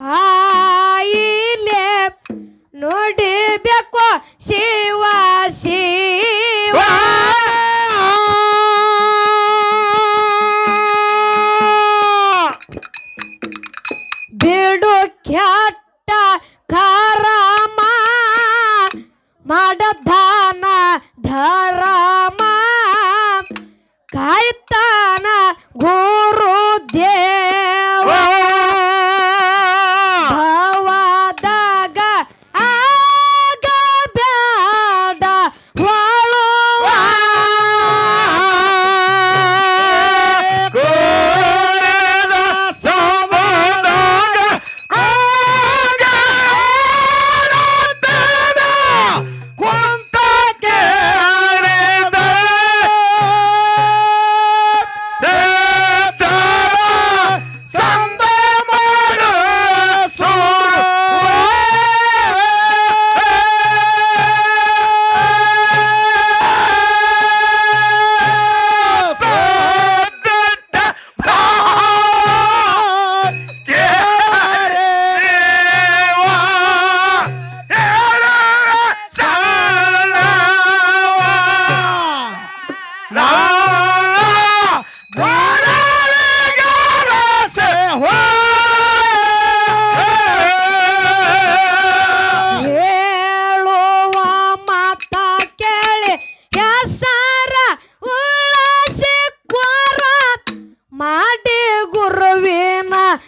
ಆಯಿಲೆ ನೋಡಿಬೇಕು ಶಿವ ಶಿವ. ಬಿಡು ಕೆಟ್ಟ ಖಾರಾಮ ಮಾಡದಾನ ಧರಾ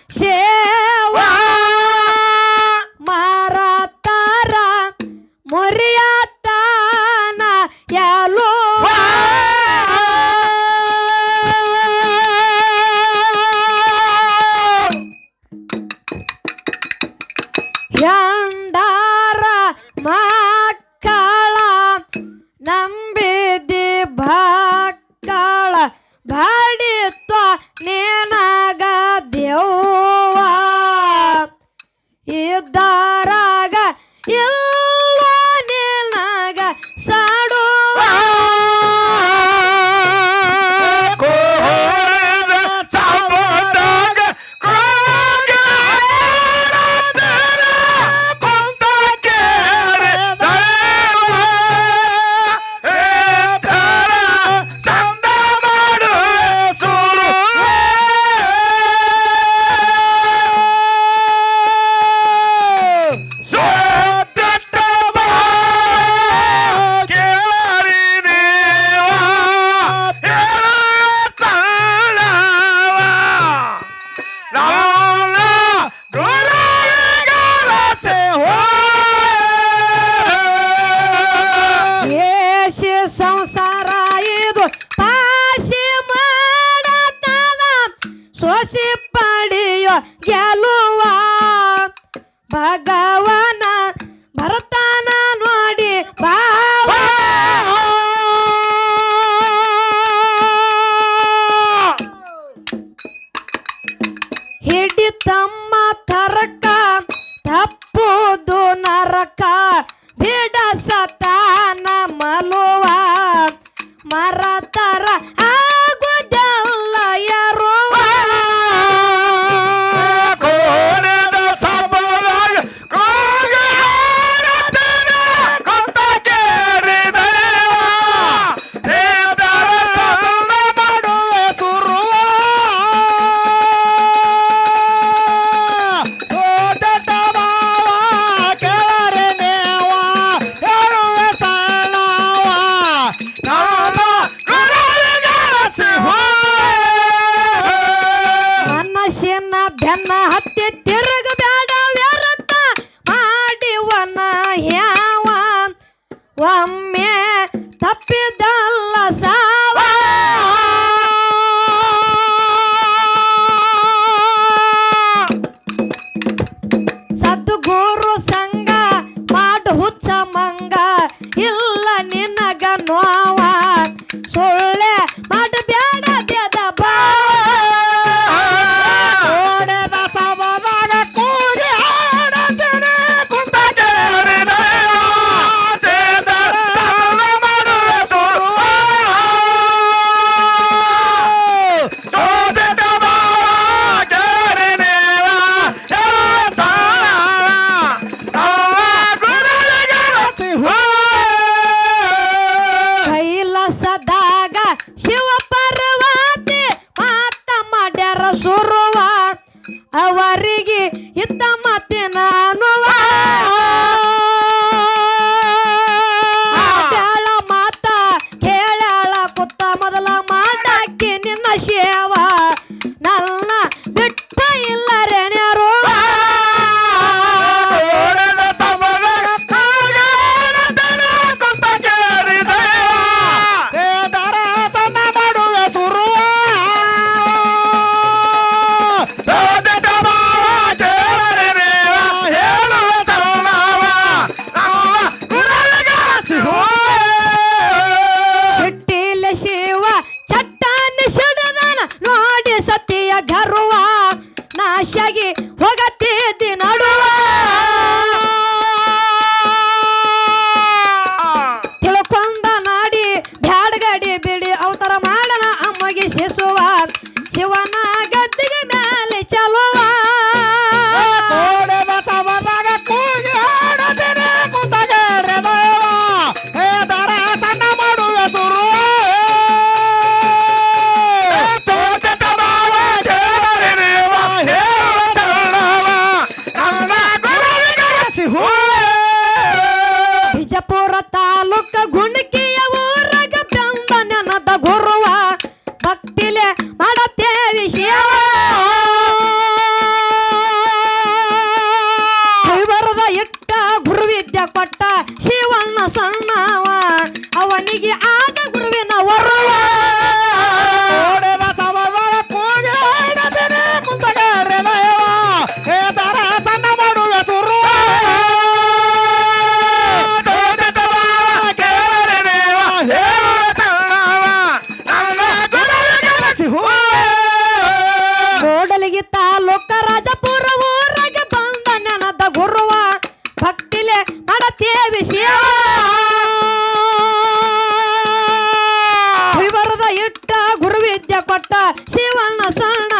谢 e dará. ಖುಷಿ ಪಡೆಯೋ ಗೆಲುವ ಭಗವನ ಭರತನ ನೋಡಿ ಭಾವ. ಹಿಡಿ ತಮ್ಮ ತರಕ ನನ್ನ ಬೆನ್ನ ಹತ್ತಿ ತಿರುಗ ಬೇಡ ವ್ಯರ್ಥ ಮಾಡಿವನ ಯಾವ ಒಮ್ಮೆ ತಪ್ಪಿದಲ್ಲ ಸಾ ಅವರಿಗೆ ಇದ್ದ ಮಾತಿನ ನಾನು ಹೇಳ ಮಾತ ಹೇಳ ಕುತ್ತ ಮೊದಲ ಮಾತಾಕಿ ನಿನ್ನ ಶೇವ. ನಲ್ಲ लागे शेसोवार शिवान ಭಕ್ತಿಲೆ ಮಾಡುತ್ತೇವೆ ಸೇವಾ ಇಟ್ಟ ಗುರುವಿದ್ಯೆ ಕೊಟ್ಟ ಶಿವಣ್ಣ ಸಣ್ಣ